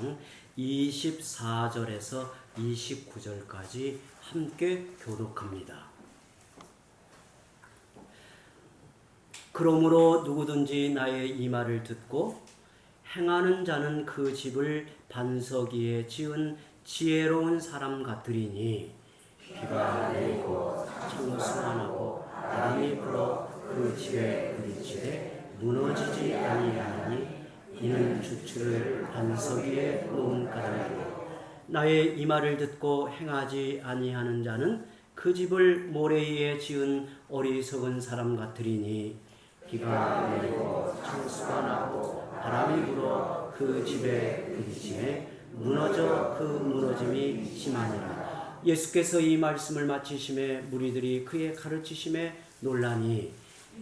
16장 24절에서 29절까지 함께 교독합니다. 그러므로 누구든지 나의 이 말을 듣고 행하는 자는 그 집을 반석 위에 지은 지혜로운 사람 같으리니 비가 내리고 창수가 나고 바람이 불어 그 집에 부딪히되 무너지지 아니하니 이는 주추를 반석 위에 놓은 까닭이고 나의 이 말을 듣고 행하지 아니하는 자는 그 집을 모래 위에 지은 어리석은 사람 같으리니 비가 내리고 창수가 나고 바람이 불어 그 집에 부딪히에 무너져 그 무너짐이 심하니라. 예수께서 이 말씀을 마치심에 무리들이 그의 가르치심에 놀라니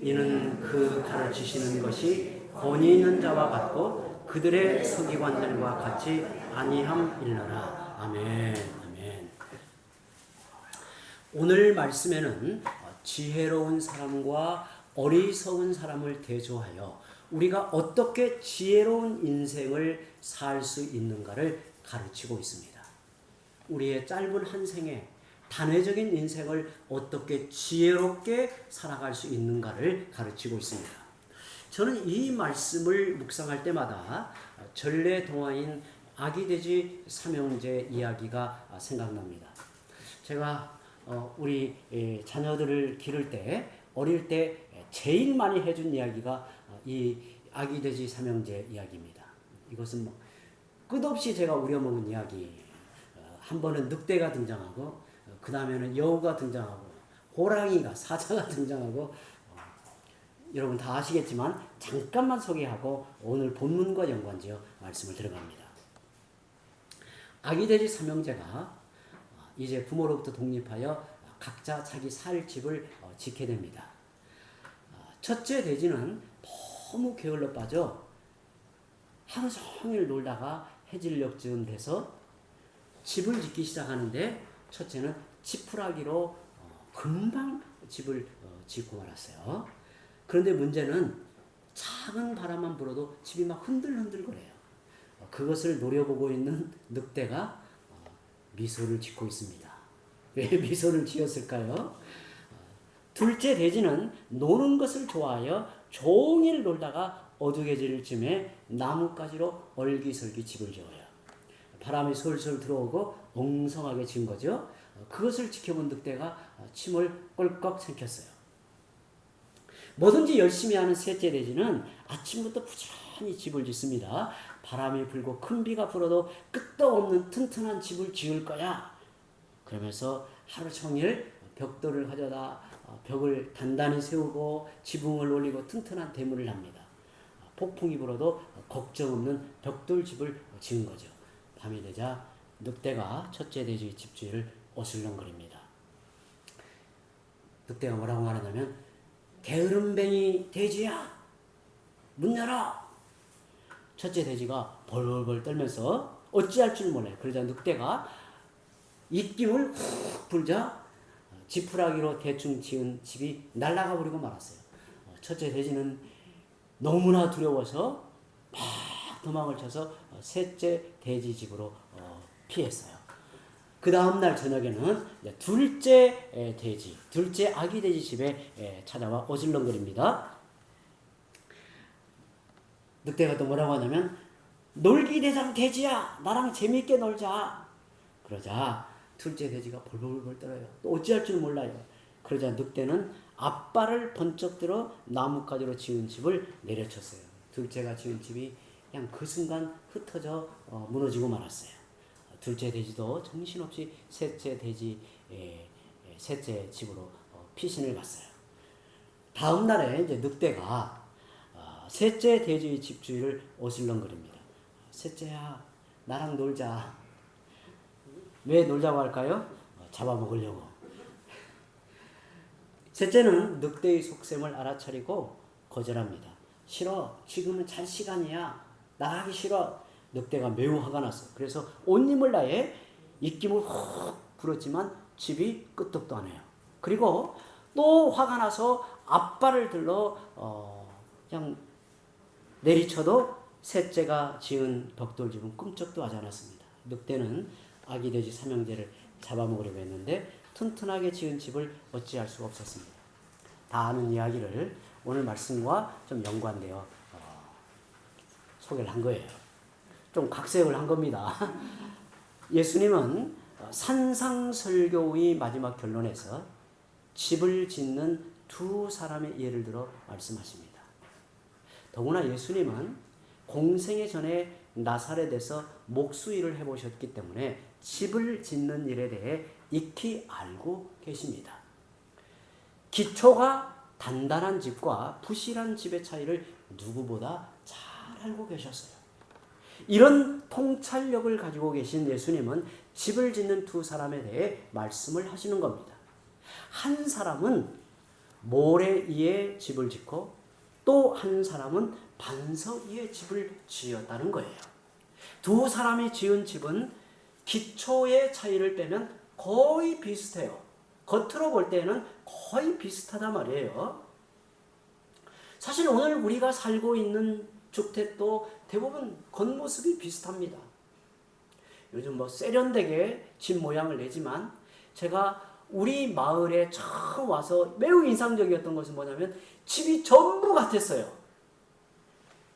이는 그 가르치시는 것이 권위 있는 자와 같고 그들의 서기관들과 같이 아니함 일러라. 아멘. 아멘. 오늘 말씀에는 지혜로운 사람과 어리석은 사람을 대조하여 우리가 어떻게 지혜로운 인생을 살 수 있는가를 가르치고 있습니다. 우리의 짧은 한 생에 단회적인 인생을 어떻게 지혜롭게 살아갈 수 있는가를 가르치고 있습니다. 저는 이 말씀을 묵상할 때마다 전래 동화인 아기 돼지 삼형제 이야기가 생각납니다. 제가 어, 우리 자녀들을 기를 때 어릴 때 제일 많이 해준 이야기가 어, 이 아기 돼지 삼형제 이야기입니다. 이것은 뭐 끝없이 제가 우려먹은 이야기. 어, 한 번은 늑대가 등장하고 그 다음에는 여우가 등장하고 호랑이가 사자가 등장하고 여러분 다 아시겠지만 잠깐만 소개하고 오늘 본문과 연관지어 말씀을 들어갑니다. 아기 돼지 삼형제가 이제 부모로부터 독립하여 각자 자기 살 집을 짓게 됩니다. 첫째 돼지는 너무 게을러 빠져 하루 종일 놀다가 해질녘쯤 돼서 집을 짓기 시작하는데 첫째는 지푸라기로 금방 집을 어, 짓고 말았어요. 그런데 문제는 작은 바람만 불어도 집이 막 흔들흔들 거려요. 어, 그것을 노려보고 있는 늑대가 어, 미소를 짓고 있습니다. 왜 미소를 지었을까요? 둘째 돼지는 노는 것을 좋아하여 종일 놀다가 어둑해질 쯤에 나뭇가지로 얼기설기 집을 지어요. 바람이 솔솔 들어오고 엉성하게 진 거죠. 그것을 지켜본 늑대가 침을 꼴꺽 삼켰어요. 뭐든지 열심히 하는 셋째 돼지는 아침부터 부지런히 집을 짓습니다. 바람이 불고 큰 비가 불어도 끝도 없는 튼튼한 집을 지을 거야. 그러면서 하루 종일 벽돌을 가져다 벽을 단단히 세우고 지붕을 올리고 튼튼한 대문을 합니다. 폭풍이 불어도 걱정 없는 벽돌 집을 지은 거죠. 밤이 되자 늑대가 첫째 돼지 집주인을 어슬렁거립니다. 늑대가 뭐라고 말하냐면 게으름뱅이 돼지야 문 열어 첫째 돼지가 벌벌 떨면서 어찌할 줄 몰라요. 그러자 늑대가 입김을 훅 불자 지푸라기로 대충 지은 집이 날아가 버리고 말았어요. 첫째 돼지는 너무나 두려워서 막 도망을 쳐서 셋째 돼지 집으로 피했어요. 그 다음날 저녁에는 둘째 돼지, 둘째 아기 돼지 집에 찾아와 어슬렁거립니다. 늑대가 또 뭐라고 하냐면 놀기 대상 돼지야. 나랑 재미있게 놀자. 그러자 둘째 돼지가 벌벌벌 떨어요. 또 어찌할 줄 몰라요 그러자 늑대는 앞발을 번쩍 들어 나뭇가지로 지은 집을 내려쳤어요. 둘째가 지은 집이 그냥 그 순간 흩어져 어, 무너지고 말았어요 둘째 돼지도 정신없이 셋째 돼지 에, 에, 셋째 집으로 어, 피신을 갔어요 다음 날에 이제 늑대가 셋째 돼지의 집주인을 어슬렁거립니다. 셋째야, 나랑 놀자. 왜 놀자고 할까요? 잡아먹으려고. 셋째는 늑대의 속셈을 알아차리고 거절합니다. 싫어. 지금은 잘 시간이야. 나가기 싫어. 늑대가 매우 화가 났어. 그래서 온 힘을 다해 입김을 훅 불었지만 집이 끄떡도 안 해요. 그리고 또 화가 나서 앞발을 들러 어, 그냥 내리쳐도 셋째가 지은 벽돌집은 꿈쩍도 하지 않았습니다. 늑대는 아기 돼지 삼형제를 잡아먹으려고 했는데 튼튼하게 지은 집을 어찌할 수가 없었습니다. 다 아는 이야기를 오늘 말씀과 좀 연관되어 어, 소개를 한 거예요. 좀 각색을 한 겁니다. 예수님은 산상설교의 마지막 결론에서 집을 짓는 두 사람의 예를 들어 말씀하십니다. 더구나 예수님은 공생의 전에 나사렛에서 목수 일을 해보셨기 때문에 집을 짓는 일에 대해 익히 알고 계십니다. 기초가 단단한 집과 부실한 집의 차이를 누구보다 잘 알고 계셨어요. 이런 통찰력을 가지고 계신 예수님은 집을 짓는 두 사람에 대해 말씀을 하시는 겁니다. 한 사람은 모래 위에 집을 짓고 또 한 사람은 반석 위에 집을 지었다는 거예요. 두 사람이 지은 집은 기초의 차이를 빼면 거의 비슷해요. 겉으로 볼 때는 거의 비슷하단 말이에요. 사실 오늘 우리가 살고 있는 주택도 대부분 겉모습이 비슷합니다. 요즘 뭐 세련되게 집 모양을 내지만 제가 우리 마을에 처음 와서 매우 인상적이었던 것은 뭐냐면 집이 전부 같았어요.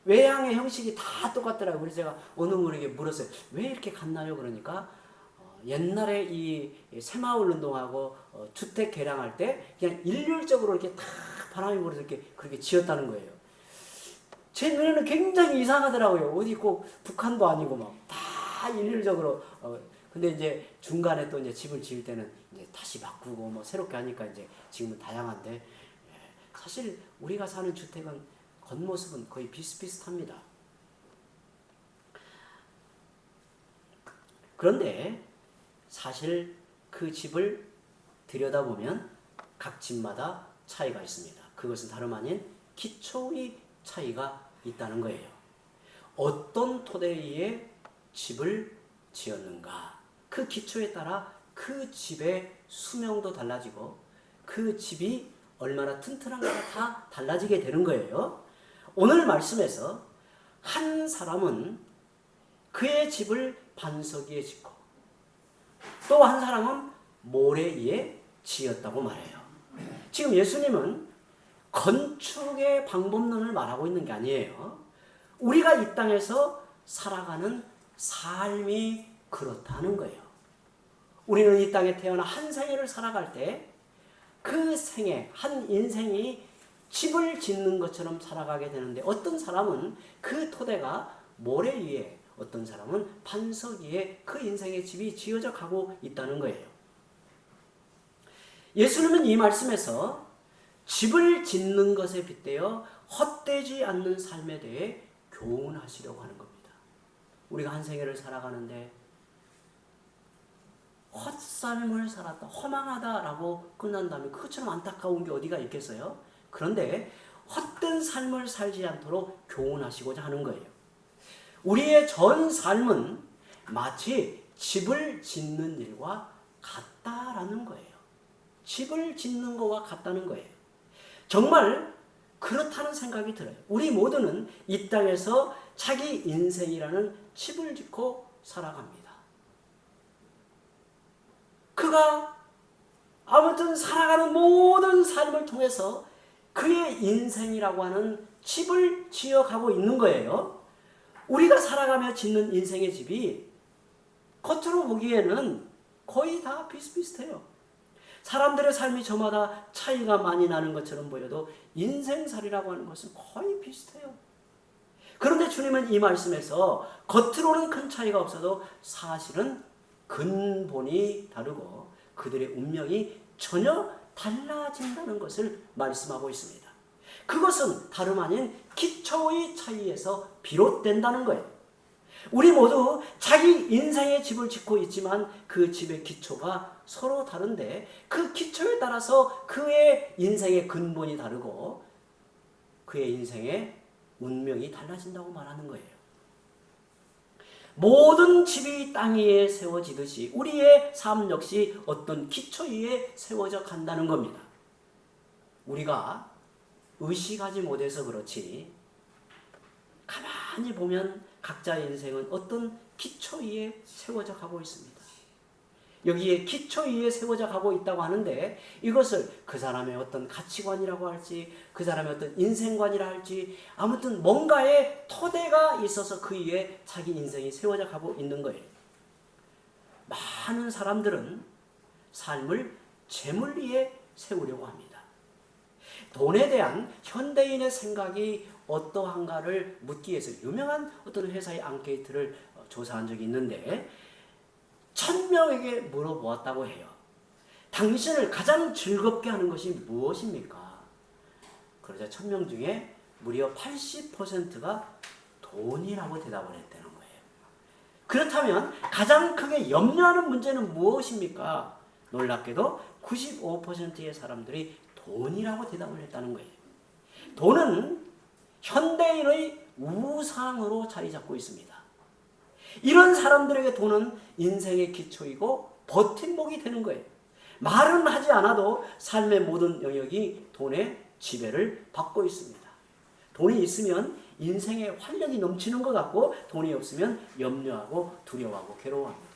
외양의 형식이 다 똑같더라고요. 그래서 제가 어느 분에게 물었어요. 왜 이렇게 같나요? 그러니까 어, 옛날에 이 새마을 운동하고 어, 주택 개량할 때 그냥 일률적으로 이렇게 다 바람이 불어서 이렇게 그렇게 지었다는 거예요. 제 눈에는 굉장히 이상하더라고요. 어디 꼭 북한도 아니고 막 다 일률적으로. 어, 근데 이제 중간에 또 이제 집을 지을 때는 이제 다시 바꾸고 뭐 새롭게 하니까 이제 지금은 다양한데 예, 사실 우리가 사는 주택은 겉모습은 거의 비슷비슷합니다. 그런데 사실 그 집을 들여다보면 각 집마다 차이가 있습니다. 그것은 다름 아닌 기초의 차이가 있다는 거예요. 어떤 토대 위에 집을 지었는가? 그 기초에 따라 그 집의 수명도 달라지고 그 집이 얼마나 튼튼한가가 다 달라지게 되는 거예요. 오늘 말씀에서 한 사람은 그의 집을 반석 위에 짓고 또 한 사람은 모래 위에 지었다고 말해요. 지금 예수님은 건축의 방법론을 말하고 있는 게 아니에요. 우리가 이 땅에서 살아가는 삶이 그렇다는 거예요. 우리는 이 땅에 태어나 한 생애를 살아갈 때 그 생애, 한 인생이 집을 짓는 것처럼 살아가게 되는데 어떤 사람은 그 토대가 모래 위에 어떤 사람은 반석 위에 그 인생의 집이 지어져 가고 있다는 거예요. 예수님은 이 말씀에서 집을 짓는 것에 빗대어 헛되지 않는 삶에 대해 교훈하시려고 하는 겁니다. 우리가 한 생애를 살아가는데 헛삶을 살았다, 허망하다라고 끝난다면 그것처럼 안타까운 게 어디가 있겠어요? 그런데 헛된 삶을 살지 않도록 교훈하시고자 하는 거예요. 우리의 전 삶은 마치 집을 짓는 일과 같다라는 거예요. 집을 짓는 것과 같다는 거예요. 정말 그렇다는 생각이 들어요. 우리 모두는 이 땅에서 자기 인생이라는 집을 짓고 살아갑니다. 그가 아무튼 살아가는 모든 삶을 통해서 그의 인생이라고 하는 집을 지어가고 있는 거예요. 우리가 살아가며 짓는 인생의 집이 겉으로 보기에는 거의 다 비슷비슷해요. 사람들의 삶이 저마다 차이가 많이 나는 것처럼 보여도 인생살이라고 하는 것은 거의 비슷해요. 그런데 주님은 이 말씀에서 겉으로는 큰 차이가 없어도 사실은 근본이 다르고 그들의 운명이 전혀 달라진다는 것을 말씀하고 있습니다. 그것은 다름 아닌 기초의 차이에서 비롯된다는 거예요. 우리 모두 자기 인생의 집을 짓고 있지만 그 집의 기초가 서로 다른데 그 기초에 따라서 그의 인생의 근본이 다르고 그의 인생의 운명이 달라진다고 말하는 거예요. 모든 집이 땅 위에 세워지듯이 우리의 삶 역시 어떤 기초 위에 세워져 간다는 겁니다. 우리가 의식하지 못해서 그렇지 가만히 보면 각자의 인생은 어떤 기초 위에 세워져 가고 있습니다. 여기에 기초 위에 세워져 가고 있다고 하는데 이것을 그 사람의 어떤 가치관이라고 할지 그 사람의 어떤 인생관이라 할지 아무튼 뭔가의 토대가 있어서 그 위에 자기 인생이 세워져 가고 있는 거예요. 많은 사람들은 삶을 재물 위에 세우려고 합니다. 돈에 대한 현대인의 생각이 어떠한가를 묻기 위해서 유명한 어떤 회사의 앙케이트를 어, 조사한 적이 있는데 천 명에게 물어보았다고 해요. 당신을 가장 즐겁게 하는 것이 무엇입니까? 그러자 천명 중에 무려 80%가 돈이라고 대답을 했다는 거예요. 그렇다면 가장 크게 염려하는 문제는 무엇입니까? 놀랍게도 95%의 사람들이 돈이라고 대답을 했다는 거예요. 돈은 현대인의 우상으로 자리 잡고 있습니다. 이런 사람들에게 돈은 인생의 기초이고 버팀목이 되는 거예요. 말은 하지 않아도 삶의 모든 영역이 돈의 지배를 받고 있습니다. 돈이 있으면 인생에 활력이 넘치는 것 같고 돈이 없으면 염려하고 두려워하고 괴로워합니다.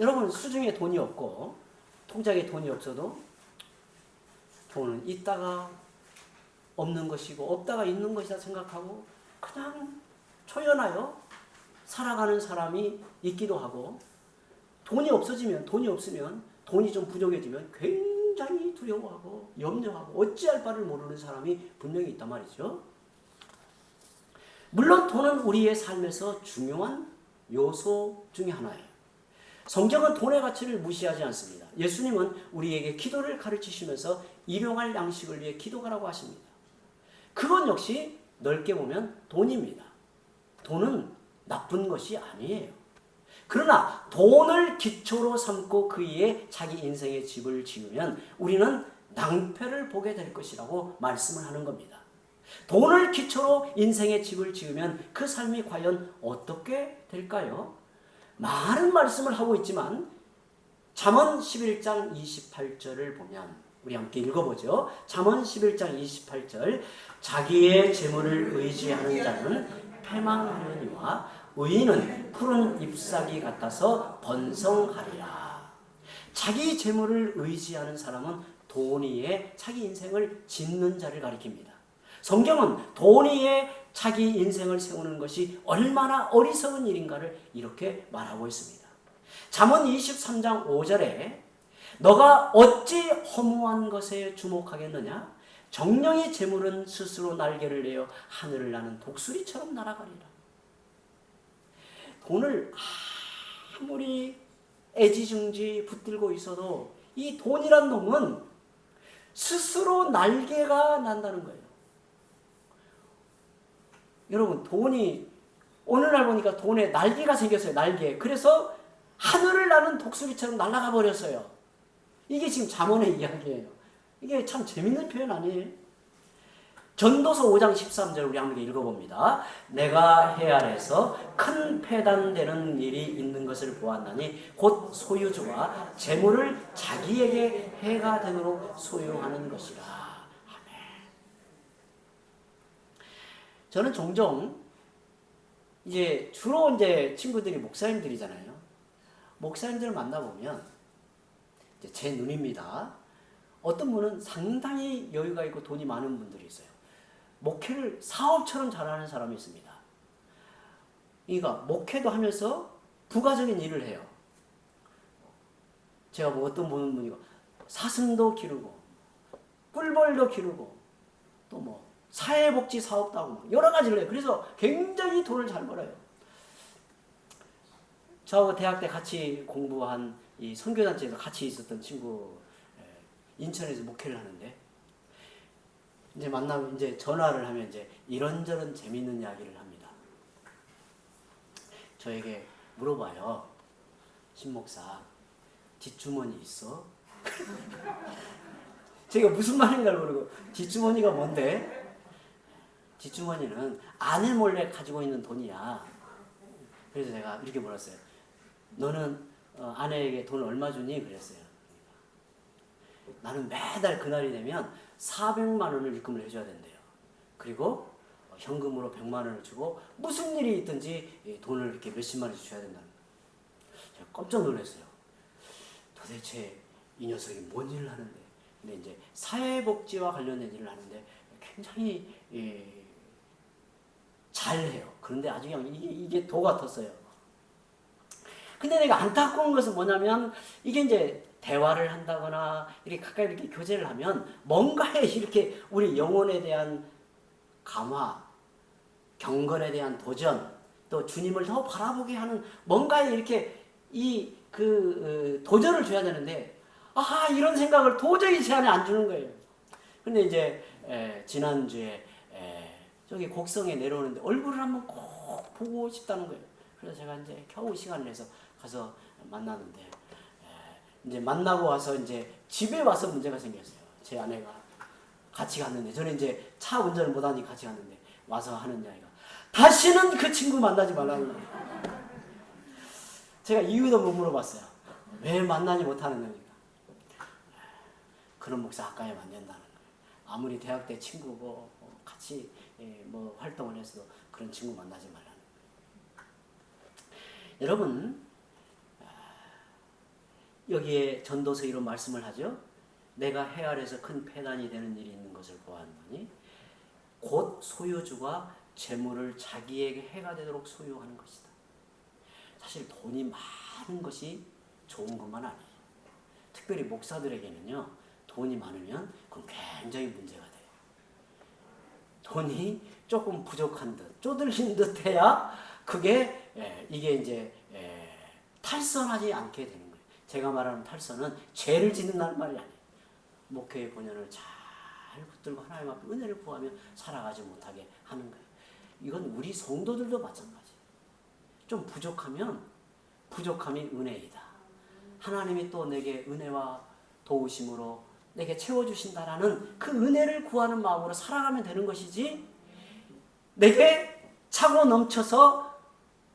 여러분 수중에 돈이 없고 통장에 돈이 없어도 돈은 있다가 없는 것이고 없다가 있는 것이다 생각하고 그냥 초연하여 살아가는 사람이 있기도 하고 돈이 없어지면 돈이 없으면 돈이 좀 부족해지면 굉장히 두려워하고 염려하고 어찌할 바를 모르는 사람이 분명히 있단 말이죠. 물론 돈은 우리의 삶에서 중요한 요소 중의 하나예요. 성경은 돈의 가치를 무시하지 않습니다. 예수님은 우리에게 기도를 가르치시면서 일용할 양식을 위해 기도하라고 하십니다. 그건 역시 넓게 보면 돈입니다. 돈은 나쁜 것이 아니에요. 그러나 돈을 기초로 삼고 그 위에 자기 인생의 집을 지으면 우리는 낭패를 보게 될 것이라고 말씀을 하는 겁니다. 돈을 기초로 인생의 집을 지으면 그 삶이 과연 어떻게 될까요? 많은 말씀을 하고 있지만 잠언 11장 28절을 보면 우리 함께 읽어보죠. 잠언 11장 28절 자기의 재물을 의지하는 자는 패망하려니와 의인은 푸른 잎사귀 같아서 번성하리라. 자기 재물을 의지하는 사람은 돈 위에 자기 인생을 짓는 자를 가리킵니다. 성경은 돈 위에 자기 인생을 세우는 것이 얼마나 어리석은 일인가를 이렇게 말하고 있습니다. 잠언 23장 5절에 너가 어찌 허무한 것에 주목하겠느냐? 정령의 재물은 스스로 날개를 내어 하늘을 나는 독수리처럼 날아가리라. 돈을 아무리 애지중지 붙들고 있어도 이 돈이란 놈은 스스로 날개가 난다는 거예요. 여러분 돈이 어느 날 보니까 돈에 날개가 생겼어요. 날개. 그래서 하늘을 나는 독수리처럼 날아가 버렸어요. 이게 지금 잠언의 이야기예요. 이게 참 재밌는 표현 아니에요? 전도서 5장 13절 우리 함께 읽어봅니다. 내가 해 아래서 큰 폐단되는 일이 있는 것을 보았나니 곧 소유주와 재물을 자기에게 해가 되도록 소유하는 것이라. 아멘. 저는 종종 이제 주로 이제 친구들이 목사님들이잖아요. 목사님들을 만나보면 제 눈입니다. 어떤 분은 상당히 여유가 있고 돈이 많은 분들이 있어요. 목회를 사업처럼 잘하는 사람이 있습니다. 그러니까 목회도 하면서 부가적인 일을 해요. 제가 뭐 어떤 보는 분이고 사슴도 기르고 꿀벌도 기르고 또 뭐 사회복지 사업도 하고 여러 가지를 해요. 그래서 굉장히 돈을 잘 벌어요. 저하고 대학 때 같이 공부한 이 선교단체에서 같이 있었던 친구 인천에서 목회를 하는데 이제 만나면 이제 전화를 하면 이제 이런저런 재밌는 이야기를 합니다. 저에게 물어봐요. 신목사, 뒷주머니 있어? 제가 무슨 말인가 모르고 뒷주머니가 뭔데? 뒷주머니는 아내 몰래 가지고 있는 돈이야. 그래서 제가 이렇게 물었어요. 너는 어, 아내에게 돈을 얼마 주니? 그랬어요. 나는 매달 그날이 되면 400만 원을 입금을 해줘야 된대요. 그리고 어, 현금으로 100만 원을 주고 무슨 일이 있든지 이 돈을 이렇게 몇십만 원씩 줘야 된다는 거예요. 제가 깜짝 놀랐어요. 도대체 이 녀석이 뭔 일을 하는데? 근데 이제 사회복지와 관련된 일을 하는데 굉장히 예, 잘해요. 그런데 아주 그냥 이게, 이게 도 같았어요. 근데 내가 안타까운 것은 뭐냐면 이게 이제 대화를 한다거나 이렇게 가까이 이렇게 교제를 하면 뭔가에 이렇게 우리 영혼에 대한 감화, 경건에 대한 도전, 또 주님을 더 바라보게 하는 뭔가에 이렇게 이 그 도전을 줘야 되는데 아하 이런 생각을 도저히 제 안에 안 주는 거예요. 근데 이제 에, 지난주에 에, 저기 곡성에 내려오는데 얼굴을 한번 꼭 보고 싶다는 거예요. 그래서 제가 이제 겨우 시간을 내서 가서 만나는데 에, 이제 만나고 와서 이제 집에 와서 문제가 생겼어요. 제 아내가 같이 갔는데 저는 이제 차 운전을 못하니 같이 갔는데 와서 하는 이야기가 다시는 그 친구 만나지 말라는 거예요. 제가 이유도 못 물어봤어요. 왜 만나지 못하는 겁니까? 그런 목사 가까이 안 된다는 거예요. 아무리 대학 때 친구고 어, 같이 예, 뭐 활동을 해서도 그런 친구 만나지 말라는 거예요. 여러분 아, 여기에 전도서 이런 말씀을 하죠. 내가 해 아래서 큰 폐단이 되는 일이 있는 것을 보았노니 곧 소유주가 재물을 자기에게 해가 되도록 소유하는 것이다. 사실 돈이 많은 것이 좋은 것만 아니에요. 특별히 목사들에게는요, 돈이 많으면 그건 굉장히 문제가 돼요. 돈이 조금 부족한 듯, 쪼들린 듯 해야 그게, 예, 이게 이제, 예, 탈선하지 않게 되는. 제가 말하는 탈선은 죄를 짓는다는 말이 아니에요. 목회의 본연을 잘 붙들고 하나님 앞에 은혜를 구하며 살아가지 못하게 하는 거예요. 이건 우리 성도들도 마찬가지예요. 좀 부족하면 부족함이 은혜이다. 하나님이 또 내게 은혜와 도우심으로 내게 채워주신다라는 그 은혜를 구하는 마음으로 살아가면 되는 것이지 내게 차고 넘쳐서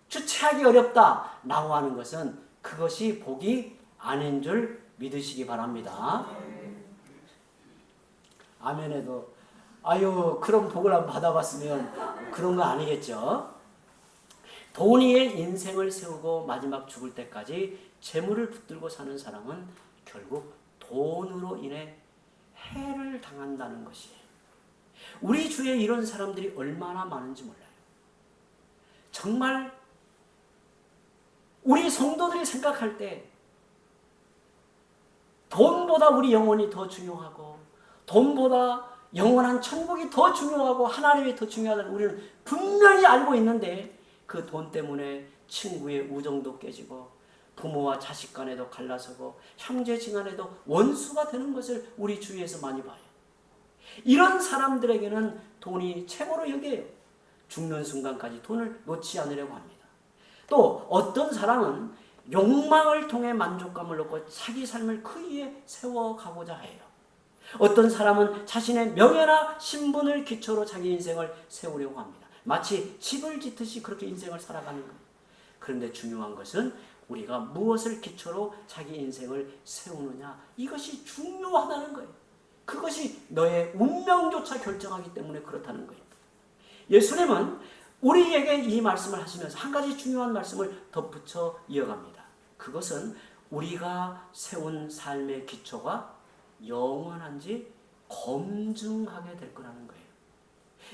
주체하기 어렵다 라고 하는 것은 그것이 복이 아닌 줄 믿으시기 바랍니다. 아멘에도 아유 그런 복을 한번 받아봤으면 그런 거 아니겠죠. 돈이의 인생을 세우고 마지막 죽을 때까지 재물을 붙들고 사는 사람은 결국 돈으로 인해 해를 당한다는 것이에요. 우리 주위에 이런 사람들이 얼마나 많은지 몰라요. 정말 우리 성도들이 생각할 때 돈보다 우리 영혼이 더 중요하고 돈보다 영원한 천국이 더 중요하고 하나님이 더 중요하다는 우리는 분명히 알고 있는데 그 돈 때문에 친구의 우정도 깨지고 부모와 자식 간에도 갈라서고 형제 지 간에도 원수가 되는 것을 우리 주위에서 많이 봐요. 이런 사람들에게는 돈이 최고로 여겨요. 죽는 순간까지 돈을 놓지 않으려고 합니다. 또 어떤 사람은 욕망을 통해 만족감을 얻고 자기 삶을 그 위에 세워가고자 해요. 어떤 사람은 자신의 명예나 신분을 기초로 자기 인생을 세우려고 합니다. 마치 집을 짓듯이 그렇게 인생을 살아가는 거예요. 그런데 중요한 것은 우리가 무엇을 기초로 자기 인생을 세우느냐 이것이 중요하다는 거예요. 그것이 너의 운명조차 결정하기 때문에 그렇다는 거예요. 예수님은 우리에게 이 말씀을 하시면서 한 가지 중요한 말씀을 덧붙여 이어갑니다. 그것은 우리가 세운 삶의 기초가 영원한지 검증하게 될 거라는 거예요.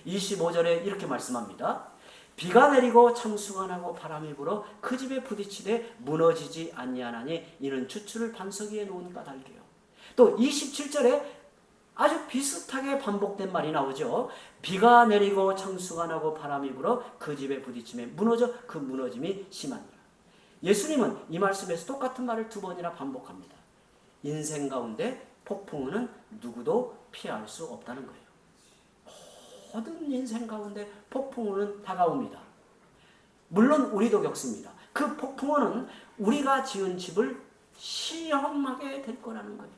25절에 이렇게 말씀합니다. 비가 내리고 창수가 나고 바람이 불어 그 집에 부딪히되 무너지지 아니하나니 이는 주추를 반석 위에 놓은 까닭이요. 또 27절에 아주 비슷하게 반복된 말이 나오죠. 비가 내리고 창수가 나고 바람이 불어 그 집에 부딪힘에 무너져 그 무너짐이 심하니라. 예수님은 이 말씀에서 똑같은 말을 두 번이나 반복합니다. 인생 가운데 폭풍우는 누구도 피할 수 없다는 거예요. 모든 인생 가운데 폭풍우는 다가옵니다. 물론 우리도 겪습니다. 그 폭풍우는 우리가 지은 집을 시험하게 될 거라는 거예요.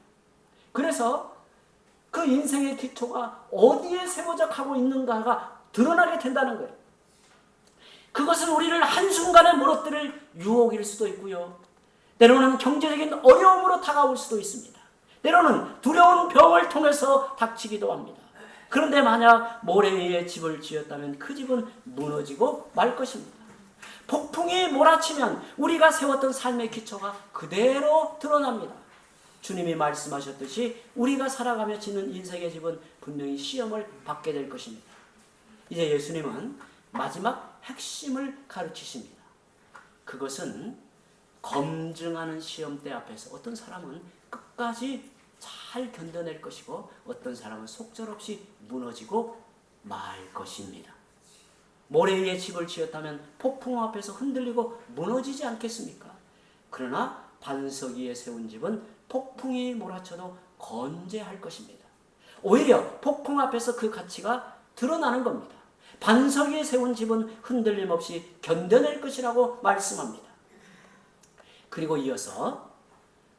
그래서 그 인생의 기초가 어디에 세워져 가고 있는가가 드러나게 된다는 거예요. 그것은 우리를 한순간에 무너뜨릴 유혹일 수도 있고요. 때로는 경제적인 어려움으로 다가올 수도 있습니다. 때로는 두려운 병을 통해서 닥치기도 합니다. 그런데 만약 모래 위에 집을 지었다면 그 집은 무너지고 말 것입니다. 폭풍이 몰아치면 우리가 세웠던 삶의 기초가 그대로 드러납니다. 주님이 말씀하셨듯이 우리가 살아가며 짓는 인생의 집은 분명히 시험을 받게 될 것입니다. 이제 예수님은 마지막 핵심을 가르치십니다. 그것은 검증하는 시험대 앞에서 어떤 사람은 끝까지 잘 견뎌낼 것이고 어떤 사람은 속절없이 무너지고 말 것입니다. 모래 위에 집을 지었다면 폭풍 앞에서 흔들리고 무너지지 않겠습니까? 그러나 반석 위에 세운 집은 폭풍이 몰아쳐도 건재할 것입니다. 오히려 폭풍 앞에서 그 가치가 드러나는 겁니다. 반석 위에 세운 집은 흔들림 없이 견뎌낼 것이라고 말씀합니다. 그리고 이어서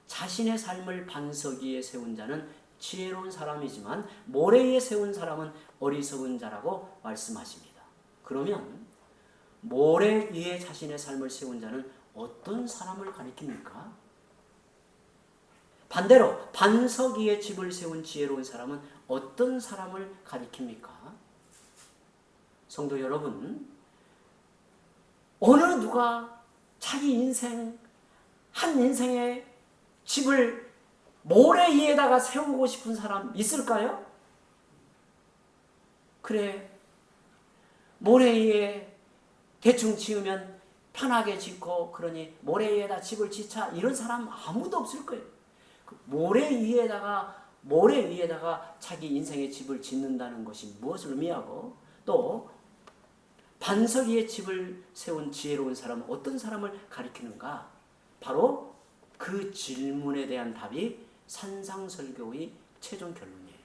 자신의 삶을 반석 위에 세운 자는 지혜로운 사람이지만 모래 위에 세운 사람은 어리석은 자라고 말씀하십니다. 그러면 모래 위에 자신의 삶을 세운 자는 어떤 사람을 가리킵니까? 반대로 반석 위에 집을 세운 지혜로운 사람은 어떤 사람을 가리킵니까? 성도 여러분, 어느 누가 자기 인생, 한 인생의 집을 모래 위에다가 세우고 싶은 사람 있을까요? 그래, 모래 위에 대충 지으면 편하게 짓고 그러니 모래 위에다 집을 짓자 이런 사람 아무도 없을 거예요. 그 모래 위에다가 모래 위에다가 자기 인생의 집을 짓는다는 것이 무엇을 의미하고 또 반석 위에 집을 세운 지혜로운 사람은 어떤 사람을 가리키는가? 바로 그 질문에 대한 답이 산상설교의 최종 결론이에요.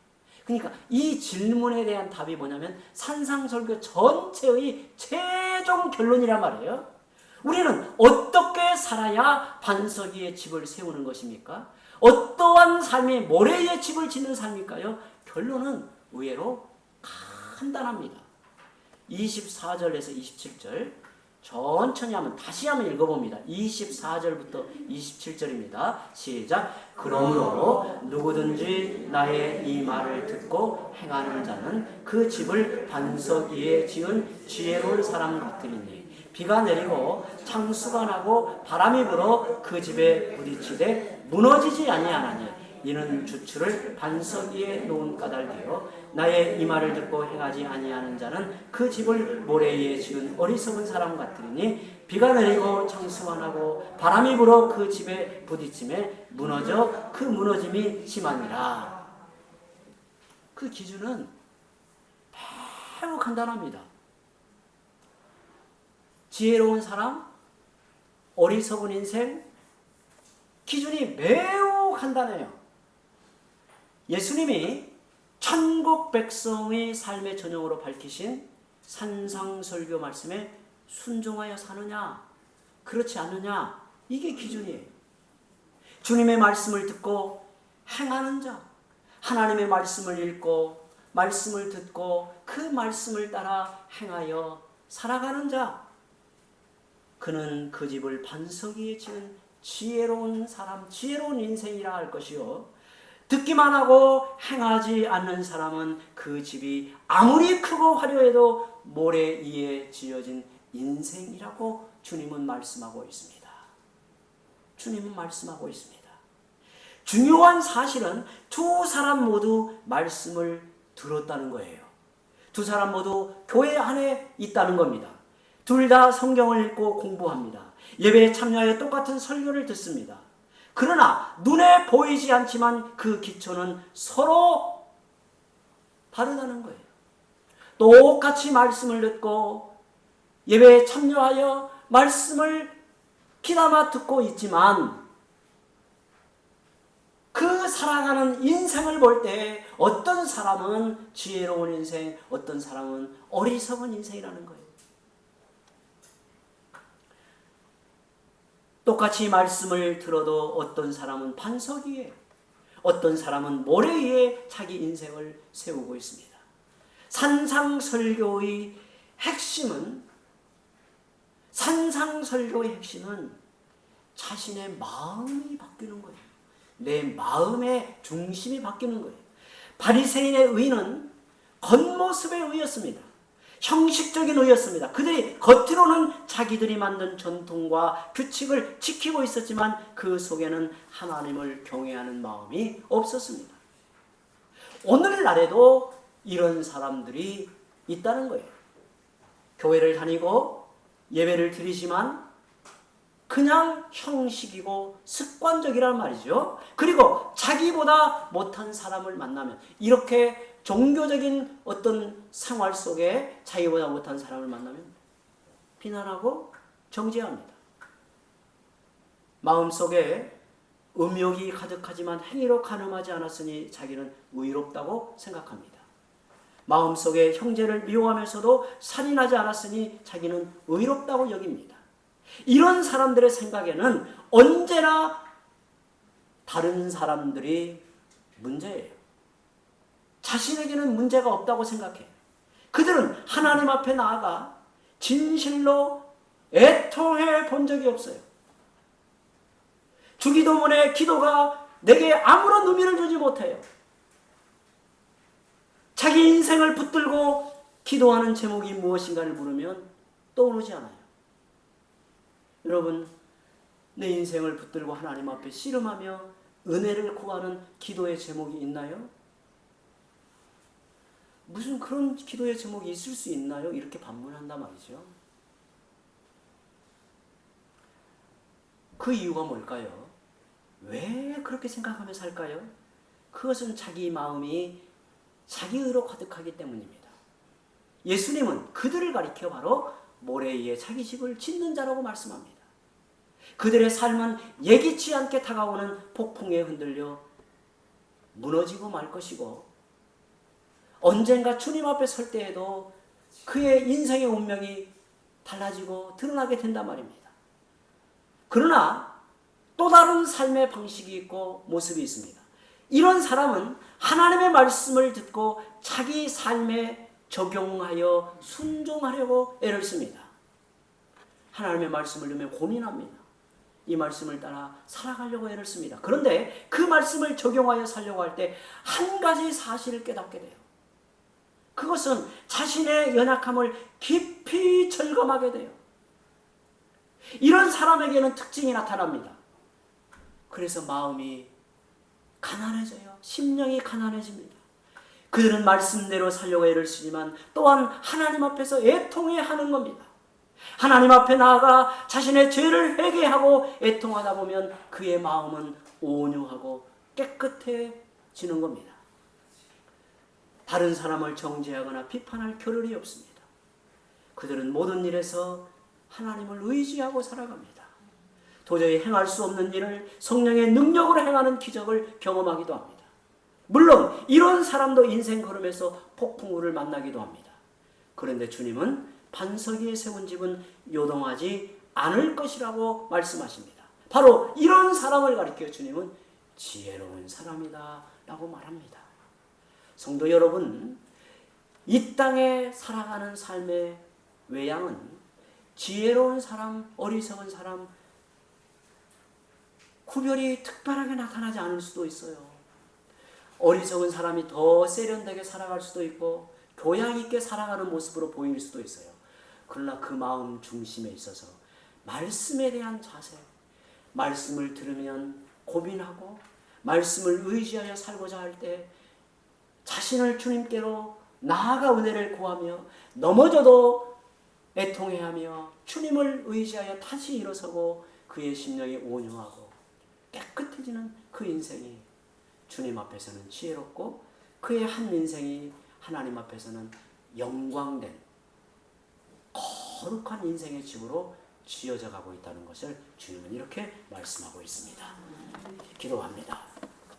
그러니까 이 질문에 대한 답이 뭐냐면 산상설교 전체의 최종 결론이란 말이에요. 우리는 어떻게 살아야 반석 위에 집을 세우는 것입니까? 어떠한 삶이 모래 위에 집을 짓는 삶일까요? 결론은 의외로 간단합니다. 24절에서 27절 천천히 한번 다시 한번 읽어봅니다. 24절부터 27절입니다. 시작. 그러므로 누구든지 나의 이 말을 듣고 행하는 자는 그 집을 반석 위에 지은 지혜로운 사람 같으리니 비가 내리고 창수가 나고 바람이 불어 그 집에 부딪히되 무너지지 아니하나니 이는 주추를 반석 위에 놓은 까닭이요. 나의 이 말을 듣고 행하지 아니하는 자는 그 집을 모래 위에 지은 어리석은 사람 같으니 비가 내리고 창수가 나고 바람이 불어 그 집에 부딪힘에 무너져 그 무너짐이 심하니라. 그 기준은 매우 간단합니다. 지혜로운 사람 어리석은 인생 기준이 매우 간단해요 예수님이 천국 백성의 삶의 전형으로 밝히신 산상설교 말씀에 순종하여 사느냐, 그렇지 않느냐, 이게 기준이에요. 주님의 말씀을 듣고 행하는 자, 하나님의 말씀을 읽고, 말씀을 듣고, 그 말씀을 따라 행하여 살아가는 자, 그는 그 집을 반석 위에 지은 지혜로운 사람, 지혜로운 인생이라 할 것이요. 듣기만 하고 행하지 않는 사람은 그 집이 아무리 크고 화려해도 모래 위에 지어진 인생이라고 주님은 말씀하고 있습니다. 주님은 말씀하고 있습니다. 중요한 사실은 두 사람 모두 말씀을 들었다는 거예요. 두 사람 모두 교회 안에 있다는 겁니다. 둘 다 성경을 읽고 공부합니다. 예배에 참여해 똑같은 설교를 듣습니다. 그러나 눈에 보이지 않지만 그 기초는 서로 다르다는 거예요. 똑같이 말씀을 듣고 예배에 참여하여 말씀을 귀담아 듣고 있지만 그 살아가는 인생을 볼 때 어떤 사람은 지혜로운 인생, 어떤 사람은 어리석은 인생이라는 거예요. 똑같이 말씀을 들어도 어떤 사람은 반석 위에, 어떤 사람은 모래 위에 자기 인생을 세우고 있습니다. 산상설교의 핵심은, 산상설교의 핵심은 자신의 마음이 바뀌는 거예요. 내 마음의 중심이 바뀌는 거예요. 바리새인의 의는 겉모습의 의였습니다. 형식적인 의였습니다. 그들이 겉으로는 자기들이 만든 전통과 규칙을 지키고 있었지만 그 속에는 하나님을 경외하는 마음이 없었습니다. 오늘날에도 이런 사람들이 있다는 거예요. 교회를 다니고 예배를 드리지만 그냥 형식이고 습관적이란 말이죠. 그리고 자기보다 못한 사람을 만나면 이렇게 종교적인 어떤 생활 속에 자기보다 못한 사람을 만나면 비난하고 정죄합니다. 마음속에 음욕이 가득하지만 행위로 가늠하지 않았으니 자기는 의롭다고 생각합니다. 마음속에 형제를 미워하면서도 살인하지 않았으니 자기는 의롭다고 여깁니다. 이런 사람들의 생각에는 언제나 다른 사람들이 문제예요. 자신에게는 문제가 없다고 생각해. 그들은 하나님 앞에 나아가 진실로 애통해 본 적이 없어요. 주기도문의 기도가 내게 아무런 의미를 주지 못해요. 자기 인생을 붙들고 기도하는 제목이 무엇인가를 물으면 떠오르지 않아요. 여러분, 내 인생을 붙들고 하나님 앞에 씨름하며 은혜를 구하는 기도의 제목이 있나요? 무슨 그런 기도의 제목이 있을 수 있나요? 이렇게 반문한단 말이죠. 그 이유가 뭘까요? 왜 그렇게 생각하며 살까요? 그것은 자기 마음이 자기 의로 가득하기 때문입니다. 예수님은 그들을 가리켜 바로 모래 위에 자기 집을 짓는 자라고 말씀합니다. 그들의 삶은 예기치 않게 다가오는 폭풍에 흔들려 무너지고 말 것이고 언젠가 주님 앞에 설 때에도 그의 인생의 운명이 달라지고 드러나게 된단 말입니다. 그러나 또 다른 삶의 방식이 있고 모습이 있습니다. 이런 사람은 하나님의 말씀을 듣고 자기 삶에 적용하여 순종하려고 애를 씁니다. 하나님의 말씀을 듣면 고민합니다. 이 말씀을 따라 살아가려고 애를 씁니다. 그런데 그 말씀을 적용하여 살려고 할 때 한 가지 사실을 깨닫게 돼요. 그것은 자신의 연약함을 깊이 절감하게 돼요. 이런 사람에게는 특징이 나타납니다. 그래서 마음이 가난해져요. 심령이 가난해집니다. 그들은 말씀대로 살려고 애를 쓰지만 또한 하나님 앞에서 애통해 하는 겁니다. 하나님 앞에 나아가 자신의 죄를 회개하고 애통하다 보면 그의 마음은 온유하고 깨끗해지는 겁니다. 다른 사람을 정죄하거나 비판할 겨를이 없습니다. 그들은 모든 일에서 하나님을 의지하고 살아갑니다. 도저히 행할 수 없는 일을 성령의 능력으로 행하는 기적을 경험하기도 합니다. 물론 이런 사람도 인생 걸음에서 폭풍우를 만나기도 합니다. 그런데 주님은 반석 위에 세운 집은 요동하지 않을 것이라고 말씀하십니다. 바로 이런 사람을 가리켜 주님은 지혜로운 사람이다 라고 말합니다. 성도 여러분, 이 땅에 살아가는 삶의 외양은 지혜로운 사람, 어리석은 사람, 구별이 특별하게 나타나지 않을 수도 있어요. 어리석은 사람이 더 세련되게 살아갈 수도 있고, 교양 있게 살아가는 모습으로 보일 수도 있어요. 그러나 그 마음 중심에 있어서 말씀에 대한 자세, 말씀을 들으면 고민하고, 말씀을 의지하여 살고자 할 때 자신을 주님께로 나아가 은혜를 구하며 넘어져도 애통해하며 주님을 의지하여 다시 일어서고 그의 심령이 온유하고 깨끗해지는 그 인생이 주님 앞에서는 지혜롭고 그의 한 인생이 하나님 앞에서는 영광된 거룩한 인생의 집으로 지어져 가고 있다는 것을 주님은 이렇게 말씀하고 있습니다. 기도합니다.